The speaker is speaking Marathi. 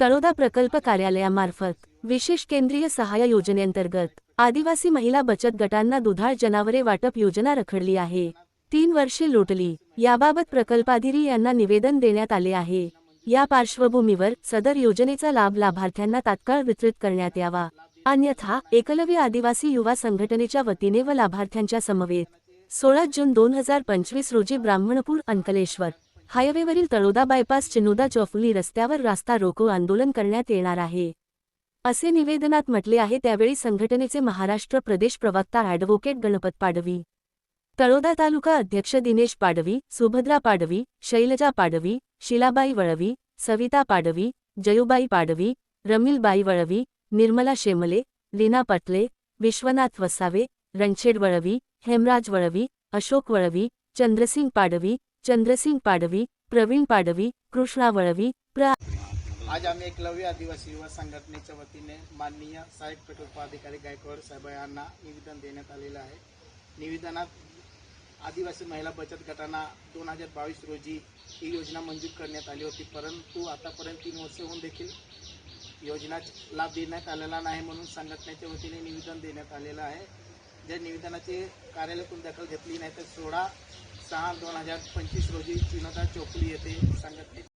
तळोदा प्रकल्प कार्यालयामार्फत विशेष केंद्रीय सहाय्य योजनेअंतर्गत आदिवासी महिला बचत गटांना दुधाळ जनावरे वाटप योजना रखडली आहे. तीन वर्षे लोटली. याबाबत प्रकल्पाधिरी यांना निवेदन देण्यात आले आहे. या पार्श्वभूमीवर सदर योजनेचा लाभ लाभार्थ्यांना तात्काळ वितरित करण्यात यावा. अन्यथा एकलव्य आदिवासी युवा संघटनेच्या वतीने व लाभार्थ्यांच्या समवेत सोळा जून दोन हजार पंचवीस रोजी ब्राह्मणपूर अंकलेश्वर हायवेवरील तळोदा बायपास चिनुदा चौफुली रस्त्यावर रास्ता रोको आंदोलन करण्यात येणार आहे. असे निवेदनात म्हटले आहे त्यावेळी संघटनेचे महाराष्ट्र प्रदेश प्रवक्ता ॲडव्होकेट गणपत पाडवी तळोदा तालुका अध्यक्ष दिनेश पाडवी सुभद्रा पाडवी शैलजा पाडवी शिलाबाई वळवी सविता पाडवी जयुबाई पाडवी रमीलबाई वळवी निर्मला शेमले लीना पटले विश्वनाथ वसावे रणछेड वळवी हेमराज वळवी अशोक वळवी चंद्रसिंग पाडवी चंद्रसिंग पाडवी प्रवीण पाडवी कृष्णा वळवी प्र आज आम्ही एकलव्य आदिवासी युवा संघटनेच्या वतीने माननीय सहाय्यक प्रकल्प अधिकारी गायकवाड साहेब यांना निवेदन देण्यात आलेलं आहे. निवेदनात आदिवासी महिला बचत गटांना दोन हजार बावीस रोजी ही योजना मंजूर करण्यात आली होती परंतु आतापर्यंत तीन वर्ष होऊन देखील योजना लाभ देण्यात आलेला नाही म्हणून संघटनेच्या वतीने निवेदन देण्यात आलेलं आहे. ज्या निवेदनाचे कार्यालयातून दखल घेतली नाही तर सोळा सहा दोन हजार पंचवीस रोजी चिनोदा चौकली येथे सांगत